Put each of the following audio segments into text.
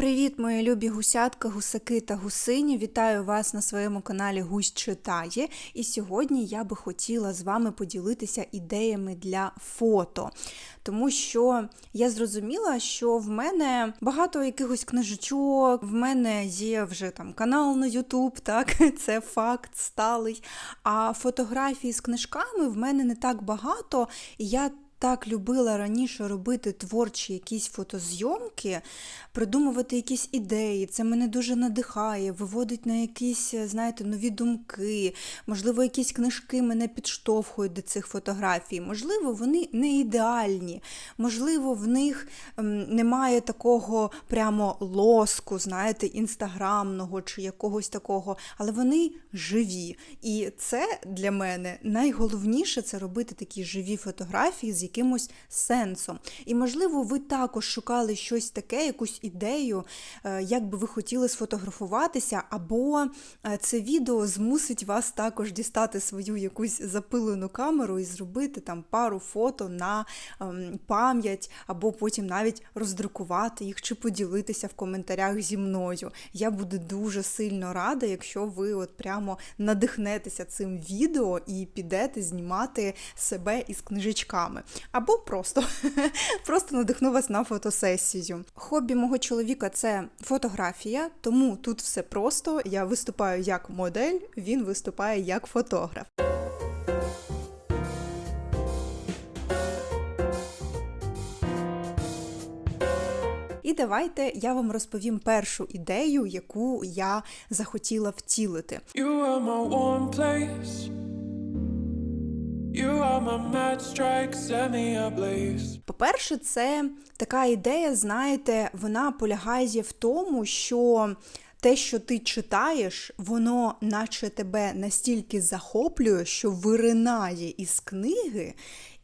Привіт, мої любі гусятка, гусаки та гусині. Вітаю вас на своєму каналі Гусь читає. І сьогодні я би хотіла з вами поділитися ідеями для фото. Тому що я зрозуміла, що в мене багато якихось книжечок, в мене є вже там канал на YouTube, так, це факт сталий. А фотографії з книжками в мене не так багато, і я так любила раніше робити творчі якісь фотозйомки, придумувати якісь ідеї. Це мене дуже надихає, виводить на якісь, знаєте, нові думки. Можливо, якісь книжки мене підштовхують до цих фотографій. Можливо, вони не ідеальні, можливо, в них ем, немає такого прямо лоску, знаєте, інстаграмного чи якогось такого, але вони живі. І це для мене найголовніше це робити такі живі фотографії з якимось сенсом. І, можливо, ви також шукали щось таке, якусь ідею, е, як би ви хотіли сфотографуватися, або е, це відео змусить вас також дістати свою якусь запилену камеру і зробити там пару фото на ем, пам'ять, або потім навіть роздрукувати їх чи поділитися в коментарях зі мною. Я буду дуже сильно рада, якщо ви от прямо надихнетеся цим відео і підете знімати себе із книжечками. Або просто, просто надихну вас на фотосесію. Хобі мого чоловіка це фотографія, тому тут все просто. Я виступаю як модель, він виступає як фотограф. І давайте я вам розповім першу ідею, яку я захотіла втілити. You are my warm place. По-перше, це така ідея, знаєте, вона полягає в тому, що те, що ти читаєш, воно наче тебе настільки захоплює, що виринає із книги,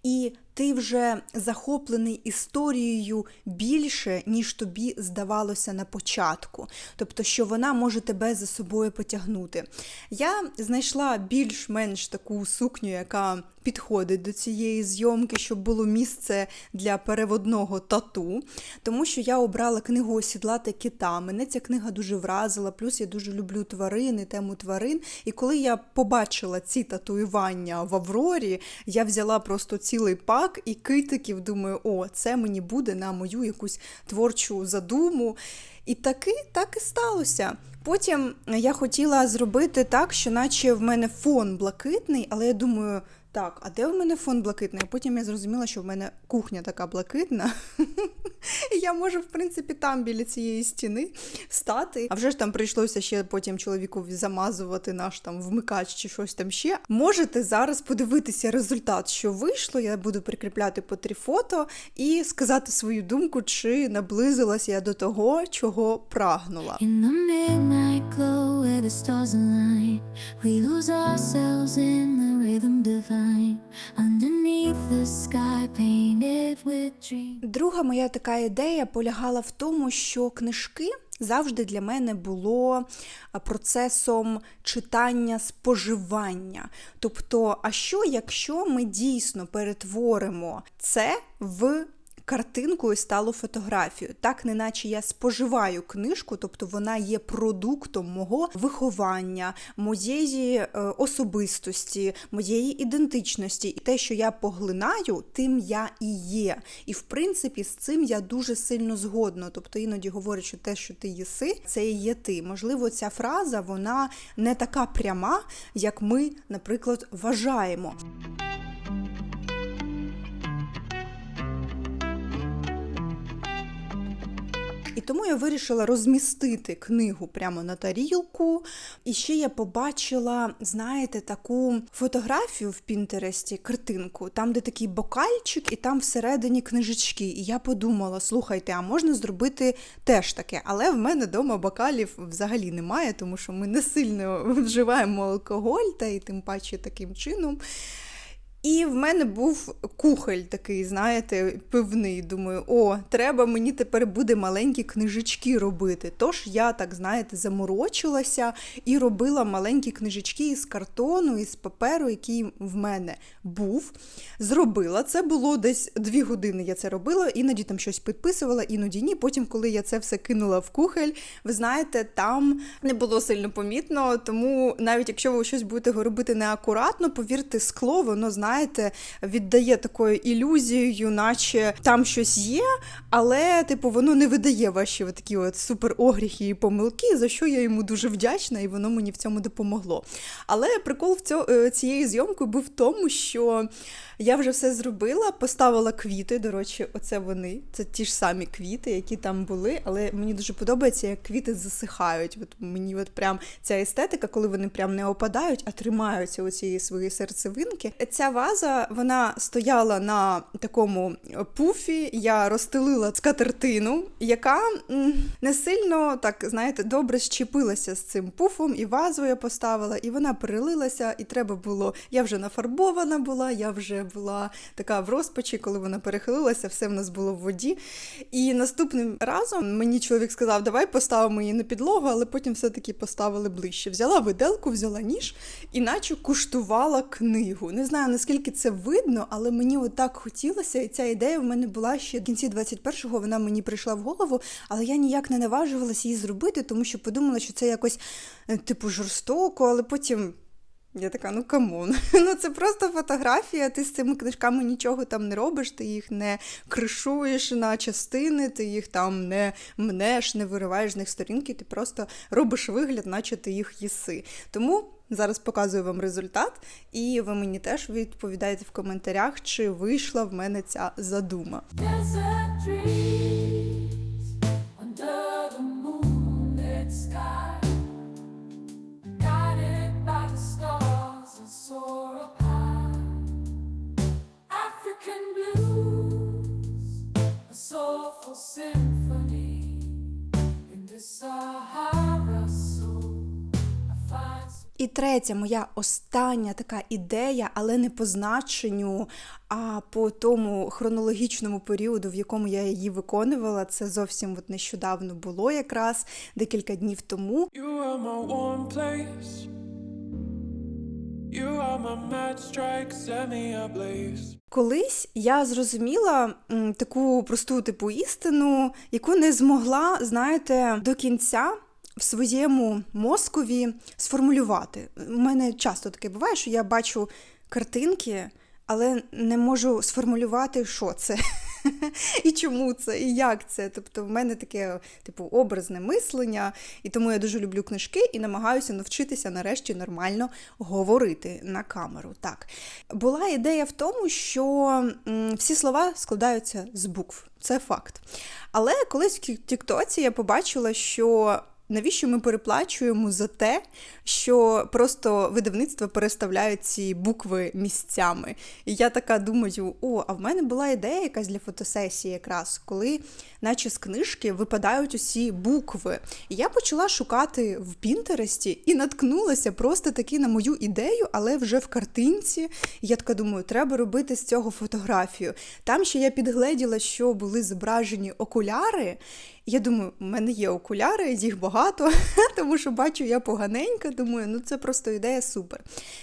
і ти вже захоплений історією більше, ніж тобі здавалося на початку. Тобто, що вона може тебе за собою потягнути. Я знайшла більш-менш таку сукню, яка підходить до цієї зйомки, щоб було місце для переводного тату, тому що я обрала книгу Осідлати кита. Мене ця книга дуже вразила, плюс я дуже люблю тварини, тему тварин. І коли я побачила ці татуювання в Аврорі, я взяла просто цілий пак і китиків. Думаю, о, це мені буде на мою якусь творчу задуму. І таки так і сталося. Потім я хотіла зробити так, що наче в мене фон блакитний, але я думаю, так, а де в мене фон блакитний? А потім я зрозуміла, що в мене кухня така блакитна. І я можу, в принципі, там біля цієї стіни стати. А вже ж там прийшлося ще потім чоловіку замазувати наш там вмикач чи щось там ще. Можете зараз подивитися результат, що вийшло. Я буду прикріпляти по три фото і сказати свою думку, чи наблизилась я до того, чого прагнула. In the midnight glow where the stars align, we lose ourselves in the Друга моя така ідея полягала в тому, що книжки завжди для мене було процесом читання споживання. Тобто, а що, якщо ми дійсно перетворимо це в Картинку і сталу фотографію, так неначе я споживаю книжку, тобто вона є продуктом мого виховання, моєї е, особистості, моєї ідентичності. І те, що я поглинаю, тим я і є. І в принципі з цим я дуже сильно згодна. Тобто іноді говорять, що те, що ти їси, це і є ти. Можливо, ця фраза вона не така пряма, як ми, наприклад, вважаємо. Тому я вирішила розмістити книгу прямо на тарілку. І ще я побачила, знаєте, таку фотографію в Пінтересті, картинку, там, де такий бокальчик, і там всередині книжечки. І я подумала: слухайте, а можна зробити теж таке. Але в мене вдома бокалів взагалі немає, тому що ми не сильно вживаємо алкоголь, та і тим паче таким чином. І в мене був кухоль такий, знаєте, пивний. Думаю, о, треба мені тепер буде маленькі книжечки робити. Тож я так, знаєте, заморочилася і робила маленькі книжечки із картону, із паперу, який в мене був. Зробила. Це було десь дві години. Я це робила, іноді там щось підписувала, іноді ні. Потім, коли я це все кинула в кухоль, ви знаєте, там не було сильно помітно. Тому навіть якщо ви щось будете робити неакуратно, повірте, скло, воно знаєте, віддає такою ілюзією, наче там щось є, але типу воно не видає ваші такі от супер огріхи і помилки, за що я йому дуже вдячна, і воно мені в цьому допомогло. Але прикол в цьо, е, цієї зйомки був в тому, що я вже все зробила, поставила квіти. До речі, оце вони. Це ті ж самі квіти, які там були. Але мені дуже подобається, як квіти засихають. От мені от прям ця естетика, коли вони прям не опадають, а тримаються у цієї своєї серцевинки. Ця ваза вона стояла на такому пуфі. Я розстелила скатертину, яка не сильно так, знаєте, добре щепилася з цим пуфом, і вазу я поставила, і вона перелилася, і треба було. Я вже нафарбована була, я вже була така в розпачі, коли вона перехилилася, все в нас було в воді. І наступним разом мені чоловік сказав, давай поставимо її на підлогу, але потім все-таки поставили ближче. Взяла виделку, взяла ніж, і наче куштувала книгу. Не знаю, це видно, але мені отак хотілося, і ця ідея в мене була ще в кінці 21-го, вона мені прийшла в голову, але я ніяк не наважувалася її зробити, тому що подумала, що це якось е, типу жорстоко, але потім. Я така, ну камон. Ну це просто фотографія. Ти з цими книжками нічого там не робиш, ти їх не кришуєш на частини, ти їх там не мнеш, не вириваєш з них сторінки, ти просто робиш вигляд, наче ти їх їси. Тому зараз показую вам результат, і ви мені теж відповідаєте в коментарях, чи вийшла в мене ця задума. Третя моя остання така ідея, але не по значенню, а по тому хронологічному періоду, в якому я її виконувала. Це зовсім от нещодавно було, якраз декілька днів тому. You are my warm place. You are my mad strike, set me ablaze. Колись я зрозуміла м, таку просту типу істину, яку не змогла, знаєте, до кінця. В своєму мозкові сформулювати. У мене часто таке буває, що я бачу картинки, але не можу сформулювати, що це, і чому це, і як це. Тобто, в мене таке, типу, образне мислення, і тому я дуже люблю книжки і намагаюся навчитися нарешті нормально говорити на камеру. Так, була ідея в тому, що всі слова складаються з букв. Це факт. Але колись в Тіктоці я побачила, що навіщо ми переплачуємо за те, що просто видавництва переставляють ці букви місцями. І я така думаю: о, а в мене була ідея якась для фотосесії, якраз коли, наче з книжки, випадають усі букви. І я почала шукати в Пінтересті і наткнулася просто таки на мою ідею, але вже в картинці. І я така думаю, треба робити з цього фотографію. Там ще я підгледіла, що були зображені окуляри. Я думаю, в мене є окуляри, їх багато, тому що бачу я поганенька. Думаю, ну це просто ідея супер.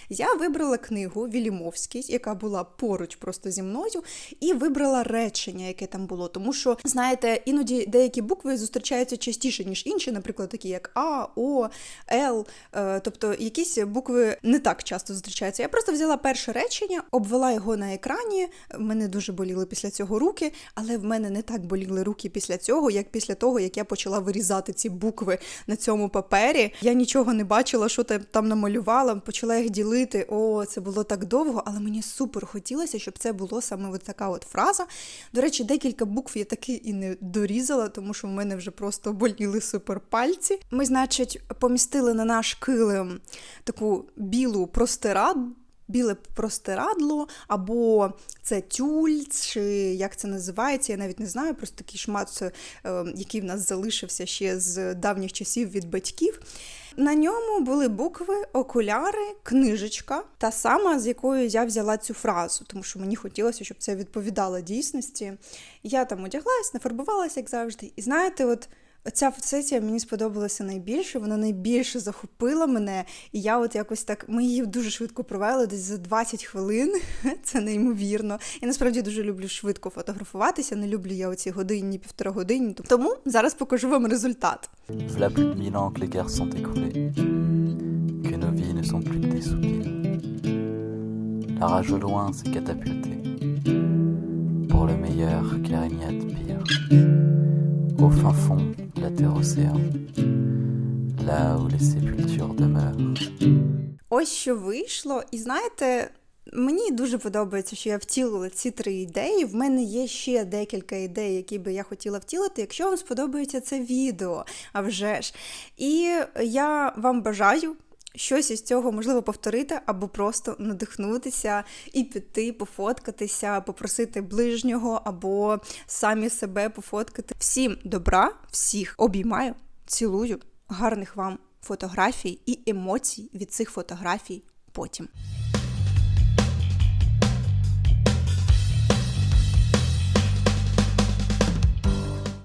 Я вибрала книгу Вілімовський, яка була поруч просто зі мною, і вибрала речення, яке там було. Тому що, знаєте, іноді деякі букви зустрічаються частіше, ніж інші, наприклад, такі як А, О, Л. е, Тобто якісь букви не так часто зустрічаються. Я просто взяла перше речення, обвела його на екрані. Мене дуже боліли після цього руки, але в мене не так боліли руки після цього, як після того, як я почала вирізати ці букви на цьому папері. Я нічого не бачила, що там намалювала, почала їх ділити. О, це було так довго, але мені супер хотілося, щоб це було саме от така от фраза. До речі, декілька букв я таки і не дорізала, тому що в мене вже просто боліли супер пальці. Ми, значить, помістили на наш килим таку білу простираду. Біле простирадло, або це тюль, чи як це називається, я навіть не знаю, просто такий шмат, е, який в нас залишився ще з давніх часів від батьків. На ньому були букви, окуляри, книжечка, та сама, з якою я взяла цю фразу, тому що мені хотілося, щоб це відповідало дійсності. Я там одяглась, нафарбувалася, як завжди. І знаєте, от ця фотосесія мені сподобалася найбільше, вона найбільше захопила мене. І я от якось так, ми її дуже швидко провели, десь за 20 хвилин. Це неймовірно. Я насправді дуже люблю швидко фотографуватися, не люблю я оці годинні, півтора годинні. Тому зараз покажу вам результат. Au fin fond la terre océan, là où les sépultures demeurent. Ось що вийшло, і знаєте. Мені дуже подобається, що я втілила ці три ідеї. В мене є ще декілька ідей, які би я хотіла втілити, якщо вам сподобається це відео, а вже ж. І я вам бажаю щось із цього можливо повторити, або просто надихнутися і піти, пофоткатися, попросити ближнього, або самі себе пофоткати. Всім добра, всіх обіймаю, цілую, гарних вам фотографій і емоцій від цих фотографій потім.